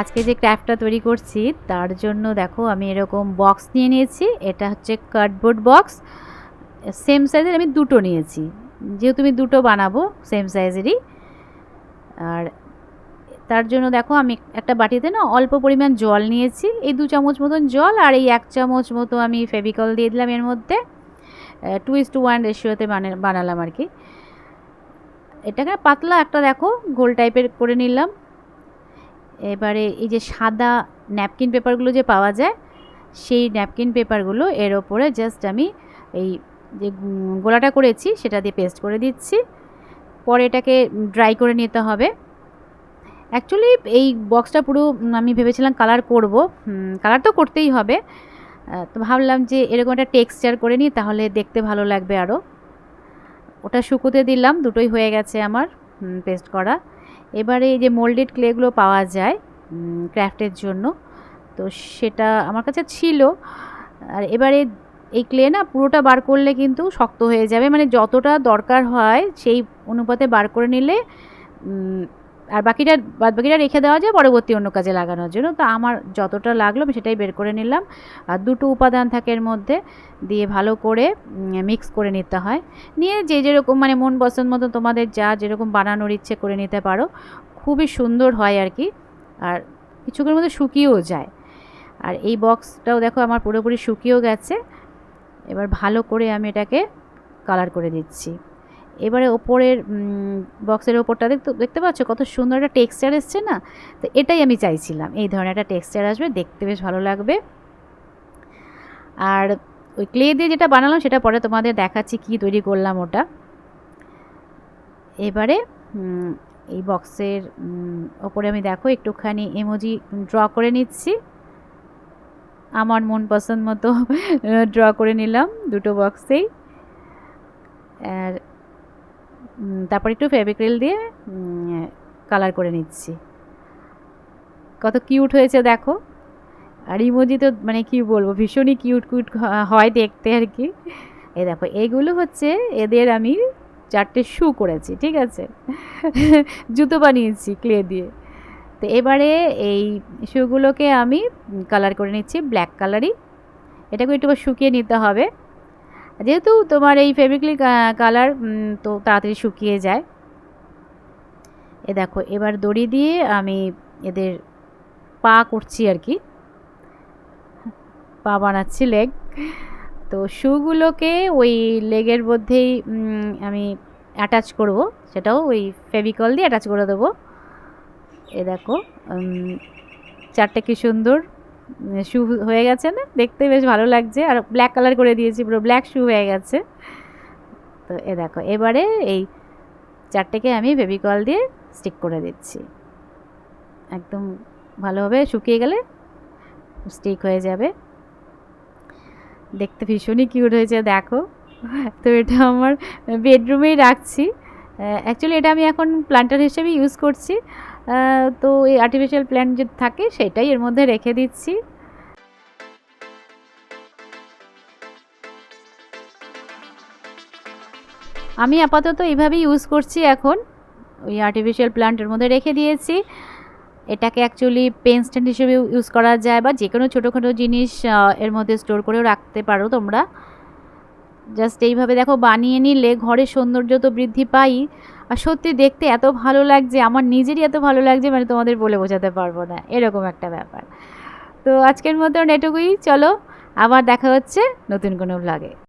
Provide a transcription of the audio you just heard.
আজকে যে ক্র্যাফটটা তৈরি করছি, তার জন্য দেখো আমি এরকম বক্স নিয়ে নিয়েছি। এটা হচ্ছে কার্ডবোর্ড বক্স। সেম সাইজের আমি দুটো নিয়েছি। যেহেতু আমি দুটো বানাবো, সেম সাইজেরই। আর তার জন্য দেখো আমি একটা বাটিতে না অল্প পরিমাণ জল নিয়েছি। এই দু চামচ মতন জল আর এই এক চামচ মতো আমি ফেভিকল দিয়ে দিলাম এর মধ্যে। টু ইস টু ওয়ান রেশিওতে বানালাম আর কি। এটাকে পাতলা একটা দেখো, গোল টাইপের করে নিলাম। এবারে এই যে সাদা ন্যাপকিন পেপারগুলো যে পাওয়া যায়, সেই ন্যাপকিন পেপারগুলো এর ওপরে জাস্ট আমি এই যে গোলাটা করেছি, সেটা দিয়ে পেস্ট করে দিচ্ছি। পরে এটাকে ড্রাই করে নিতে হবে। অ্যাকচুয়ালি এই বক্সটা পুরো আমি ভেবেছিলাম কালার করব। কালার তো করতেই হবে। তো ভাবলাম যে এরকম একটা টেক্সচার করে নিই, তাহলে দেখতে ভালো লাগবে আরও ওটা শুকোতে দিলাম, দুটোই হয়ে গেছে আমার পেস্ট করা। এবারে এই যে মোল্ডেড ক্লেগুলো পাওয়া যায় ক্র্যাফটের জন্য, তো সেটা আমার কাছে ছিল। আর এবারে এই ক্লে না পুরোটা বার করলে কিন্তু শক্ত হয়ে যাবে মানে যতটা দরকার হয় সেই অনুপাতে বার করে নিলে আর বাকিটা, বাদ বাকিটা রেখে দেওয়া যায়, পরবর্তী অন্য কাজে লাগানোর জন্য। তো আমার যতটা লাগল আমি সেটাই বের করে নিলাম। আর দুটো উপাদান থাকে এর মধ্যে, দিয়ে ভালো করে মিক্স করে নিতে হয়। নিয়ে যে যেরকম মানে মন পছন্দ মতো তোমাদের যা যেরকম বানানোর ইচ্ছে করে নিতে পারো। খুবই সুন্দর হয় আর কি। আর কিছুক্ষণের মধ্যে শুকিয়েও যায়। আর এই বক্সটাও দেখো আমার পুরোপুরি শুকিয়েও গেছে। এবার ভালো করে আমি এটাকে কালার করে দিচ্ছি। এবারে ওপরের বক্সের ওপরটা দেখতে দেখতে পাচ্ছ? কত সুন্দর একটা টেক্সচার এসছে না? তো এটাই আমি চাইছিলাম। এই ধরনের একটা টেক্সচার আসবে, দেখতে বেশ ভালো লাগবে। আর ওই ক্লে দিয়ে যেটা বানালাম, সেটা পরে তোমাদের দেখাচ্ছি কি তৈরি করলাম ওটা। এবারে এই বক্সের ওপরে আমি দেখো একটুখানি এমোজি ড্র করে নিচ্ছি। আমার মন পছন্দ মতো ড্র করে নিলাম দুটো বক্সেই। আর তারপর একটু ফেবিক্রিল দিয়ে কালার করে নিচ্ছি। কত কিউট হয়েছে দেখো। আর ইমোজি তো মানে কি বলব, ভীষণই কিউট কিউট হয় দেখতে আর কি। এই দেখো, এগুলো হচ্ছে এদের আমি চারটে শু করেছি, ঠিক আছে? জুতো বানিয়েছি ক্লে দিয়ে। তো এবারে এই শুগুলোকে আমি কালার করে নিচ্ছি ব্ল্যাক কালারই এটাকে একটু শুকিয়ে নিতে হবে। যেহেতু তোমার এই ফেব্রিকলি কালার তো তাড়াতাড়ি শুকিয়ে যায়। এ দেখো, এবার দড়ি দিয়ে আমি এদের পা করছি আর কি। পা বানাচ্ছি লেগ তো শুগুলোকে ওই লেগের মধ্যেই আমি অ্যাটাচ করব। সেটাও ওই ফেভিকল দিয়ে অ্যাটাচ করে দেবো। এ দেখো চারটে কি সুন্দর শু হয়ে গেছে না? দেখতে বেশ ভালো লাগছে। আর ব্ল্যাক কালার করে দিয়েছি, পুরো ব্ল্যাক শু হয়ে গেছে। তো এ দেখো, এবারে এই চারটেকে আমি বেবিকল দিয়ে স্টিক করে দিচ্ছি। একদম ভালোভাবে শুকিয়ে গেলে স্টিক হয়ে যাবে। দেখতে ভীষণই কিউট হয়েছে, দেখো। তো এটা আমার বেডরুমেই রাখছি। অ্যাকচুয়ালি এটা আমি এখন প্লান্টার হিসেবে ইউজ করছি। তো এই আর্টিফিশিয়াল প্ল্যান্ট যে থাকে সেটাই এর মধ্যে রেখে দিচ্ছি। আমি আপাতত এইভাবেই ইউজ করছি এখন। ওই আর্টিফিশিয়াল প্ল্যান্টের মধ্যে রেখে দিয়েছি। এটাকে অ্যাকচুয়ালি পেন স্ট্যান্ড হিসেবে ইউজ করা যায় বা যে কোনো ছোটোখাটো জিনিস এর মধ্যে স্টোর করেও রাখতে পারো তোমরা। জাস্ট এইভাবে দেখো, বানিয়ে নিলে ঘরের সৌন্দর্য তো বৃদ্ধি পাই আর সত্যি দেখতে এত ভালো লাগছে, আমার নিজেরই এত ভালো লাগছে মানে তোমাদের বলে বোঝাতে পারব না। এরকম একটা ব্যাপার। তো আজকের মতো এটুকুই, চলো আবার দেখা হচ্ছে নতুন কোনো ব্লগে